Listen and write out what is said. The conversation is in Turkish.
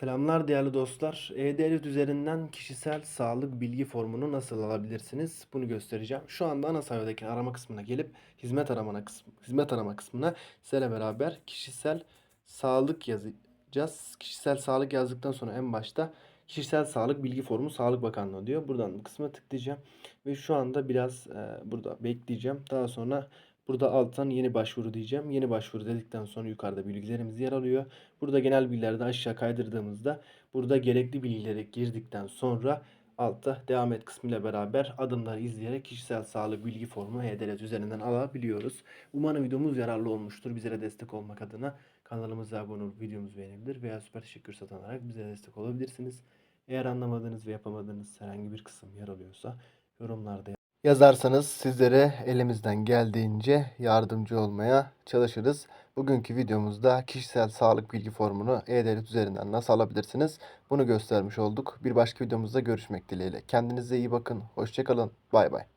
Selamlar değerli dostlar. E-Devlet üzerinden kişisel sağlık bilgi formunu nasıl alabilirsiniz? Bunu göstereceğim. Şu anda ana sayfadaki arama kısmına gelip hizmet arama kısmı, hizmet arama kısmına sizlerle beraber kişisel sağlık yazacağız. Kişisel sağlık yazdıktan sonra en başta kişisel sağlık bilgi formu Sağlık Bakanlığı diyor. Buradan bu kısma tıklayacağım ve şu anda biraz e, burada bekleyeceğim. Daha sonra Burada alttan yeni başvuru diyeceğim. Yeni başvuru dedikten sonra yukarıda bilgilerimiz yer alıyor. Burada genel bilgilerde aşağı kaydırdığımızda burada gerekli bilgileri girdikten sonra altta devam et kısmıyla beraber adımları izleyerek kişisel sağlık bilgi formu E-Devlet üzerinden alabiliyoruz. Umarım videomuz yararlı olmuştur. Bizlere destek olmak adına kanalımıza abone olup videomuzu beğenebilir veya süper teşekkür satın alarak bize destek olabilirsiniz. Eğer anlamadığınız ve yapamadığınız herhangi bir kısım yer alıyorsa yorumlarda yazarsanız sizlere elimizden geldiğince yardımcı olmaya çalışırız. Bugünkü videomuzda kişisel sağlık bilgi formunu E-Devlet üzerinden nasıl alabilirsiniz? Bunu göstermiş olduk. Bir başka videomuzda görüşmek dileğiyle. Kendinize iyi bakın. Hoşçakalın. Bay bay.